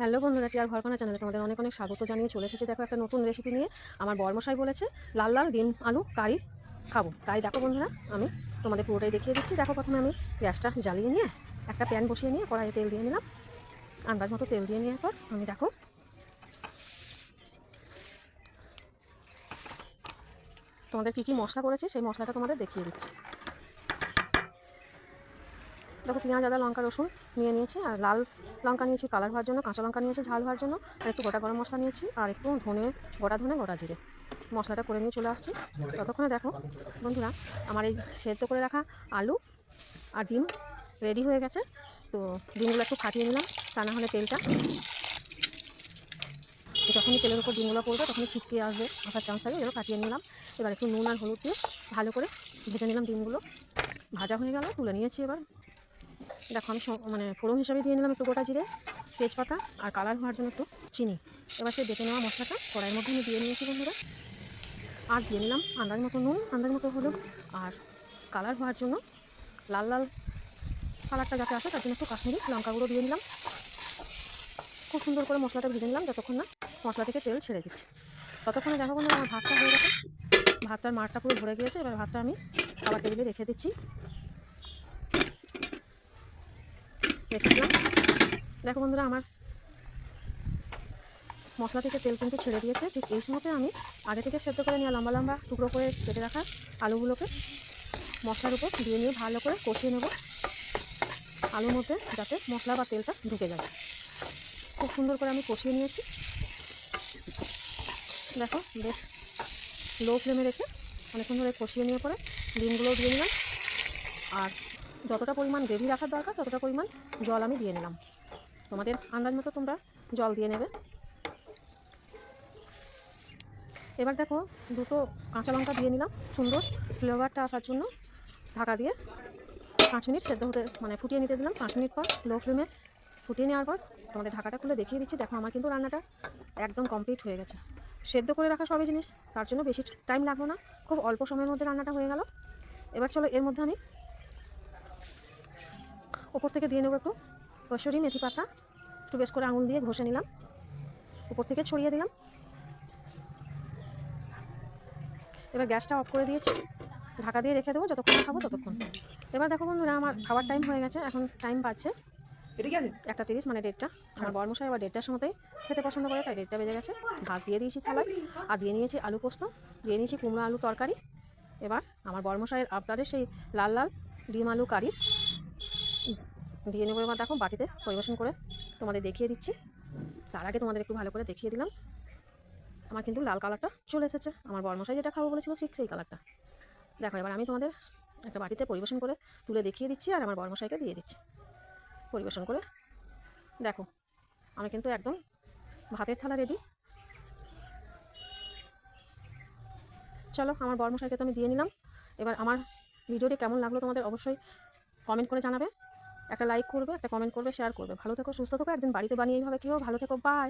Hello বন্ধুরা, টিয়ার ঘরখানা চ্যানেলে তোমাদের অনেক অনেক স্বাগত জানিয়ে চলে এসেছে। দেখো একটা নতুন রেসিপি নিয়ে আমার বর্মশাই বলেছে, লাল লাল ডিম, আলু, কারি খাব। তাই দেখো বন্ধুরা, আমি তোমাদের পুরোটাই দেখিয়ে দিচ্ছি। দেখো প্রথমে আমি গ্যাসটা জ্বালিয়ে নিয়ে একটা প্যান বসিয়ে নিয়ে কড়াইয়ে তেল দিয়ে নিলাম। আন্দাজ মতো তেল দিয়ে নেওয়ার পর আমি দেখো তোমাদের কী কী মশলা করেছি, সেই মশলাটা তোমাদের দেখিয়ে দিচ্ছি। দেখো পেঁয়াজ, আদা, লঙ্কা, রসুন নিয়ে নিয়েছি আর লাল লঙ্কা নিয়েছি কালার হওয়ার জন্য, কাঁচা লঙ্কা নিয়েছি ঝাল হওয়ার জন্য আর একটু গোটা গরম মশলা নিয়েছি আর একটু ধনে গোটা ধনে গোটা জিরে। মশলাটা করে নিয়ে চলে আসছি। ততক্ষণে দেখো বন্ধুরা, আমার এই সেদ্ধ করে রাখা আলু আর ডিম রেডি হয়ে গেছে। তো ডিমগুলো একটু ফাটিয়ে নিলাম, তা না হলে তেলটা যখনই তেলের উপর ডিমগুলো পড়বে তখনই ছিটকে আসবে, আসার চান্স থাকে, এবার কাটিয়ে নিলাম। এবার একটু নুন আর হলুদ দিয়ে ভালো করে ভেজে নিলাম ডিমগুলো। ভাজা হয়ে গেল, তুলে নিয়েছি এবার। দেখো আমি মানে ফোড়ন হিসাবে দিয়ে নিলাম একটু গোটা জিরে, তেজপাতা আর কালার হওয়ার জন্য একটু চিনি। এবার সেই বেটে নেওয়া মশলাটা কড়াইয়ের মধ্যে আমি দিয়ে নিয়েছি বন্ধুরা। আর দিয়ে নিলাম আন্দাজ মতো নুন, আন্দাজ মতো হলুদ আর কালার হওয়ার জন্য লাল লাল কালারটা যাতে আসে তার জন্য একটু কাশ্মীরি লঙ্কা গুঁড়ো দিয়ে নিলাম। খুব সুন্দর করে মশলাটা ভেজে নিলাম যতক্ষণ না মশলা থেকে তেল ছেড়ে দিচ্ছি। ততক্ষণে দেখো বন্ধুরা আমার ভাতটা হয়ে গেছে। ভাতটার মারটা পুরো ভরে গিয়েছে। এবার ভাতটা আমি খাবার টেবিলে রেখে দিচ্ছি। রেখে দেখো বন্ধুরা, আমার মশলা থেকে তেল কিন্তু ছেড়ে দিয়েছে। ঠিক এই সময়তে আমি আগে থেকে সেদ্ধ করে নিয়ে লম্বা লম্বা টুকরো করে কেটে রাখা আলুগুলোকে মশলার উপর দিয়ে নিয়ে ভালো করে কষিয়ে নেব। আলুর মধ্যে যাতে মশলা বা তেলটা ঢুকে যায়। খুব সুন্দর করে আমি কষিয়ে নিয়েছি। দেখো, বেশ লো ফ্লেমে রেখে অনেকক্ষণ ধরে কষিয়ে নিয়ে পরে ডিমগুলোও দিয়ে নিলাম আর যতটা পরিমাণ গ্রেভি রাখার দরকার, ততটা পরিমাণ জল আমি দিয়ে নিলাম। তোমাদের আন্দাজ মতো তোমরা জল দিয়ে নেবে। এবার দেখো, দুটো কাঁচা লঙ্কা দিয়ে নিলাম, সুন্দর ফ্লেভারটা আসার জন্য ঢাকা দিয়ে। পাঁচ মিনিট সেদ্ধ হতে মানে ফুটিয়ে নিতে দিলাম, পাঁচ মিনিট পর লো ফ্লেমে ফুটিয়ে নেওয়ার পর তোমাদের ঢাকাটা খুলে দেখিয়ে দিচ্ছি। দেখো আমার কিন্তু রান্নাটা একদম কমপ্লিট হয়ে গেছে। সেদ্ধ করে রাখা সবই জিনিস, তার জন্য বেশি টাইম লাগল না। খুব অল্প সময়ের মধ্যে রান্নাটা হয়ে গেল। এবার চলো, এর মধ্যে আমি ওপর থেকে দিয়ে নেব একটু কসুরি মেথি পাতা একটু বেশ করে আঙুল দিয়ে ঘষে নিলাম। উপর থেকে ছড়িয়ে দিলাম। এবার গ্যাসটা অফ করে দিয়েছি। ঢাকা দিয়ে রেখে দেবো যতক্ষণ খাব ততক্ষণ। এবার দেখো বন্ধুরা আমার খাবার টাইম হয়ে গেছে এখন টাইম পাচ্ছে একটা তিরিশ মানে ডেটটা আমার বর্মশাই আবার ডেটটার সময়তেই খেতে পছন্দ করে তাই ডেটটা বেজে গেছে। ভাত দিয়ে দিয়েছি থালায় আর দিয়ে নিয়েছি আলু পোস্ত দিয়ে নিয়েছি কুমড়ো আলু তরকারি। এবার আমার বর্মশাইয়ের আবদারের সেই লাল লাল ডিম আলু কারি দিয়ে নেব। এবার দেখো বাটিতে পরিবেশন করে তোমাদের দেখিয়ে দিচ্ছি। তার আগে তোমাদের একটু ভালো করে দেখিয়ে দিলাম। আমার কিন্তু লাল কালারটা চলে এসেছে। আমার বর্মশাই যেটা খাব বলেছিল ঠিক সেই কালারটা। দেখো, এবার আমি তোমাদের একটা বাটিতে পরিবেশন করে তুলে দেখিয়ে দিচ্ছি আর আমার বর্মশাইকে দিয়ে দিচ্ছি। পরিবেশন করে দেখো, আমি কিন্তু একদম ভাতের থালা রেডি চলো, আমার বর্মশাইকে তো আমি দিয়ে নিলাম। এবার আমার ভিডিওটি কেমন লাগল তোমাদের অবশ্যই কমেন্ট করে জানাবে। একটা লাইক করবে, একটা কমেন্ট করবে শেয়ার করবে। ভালো থেকো, সুস্থ থেকো, একদিন বাড়িতে বানিয়ে এইভাবে কেউ ভালো থেকো। বাই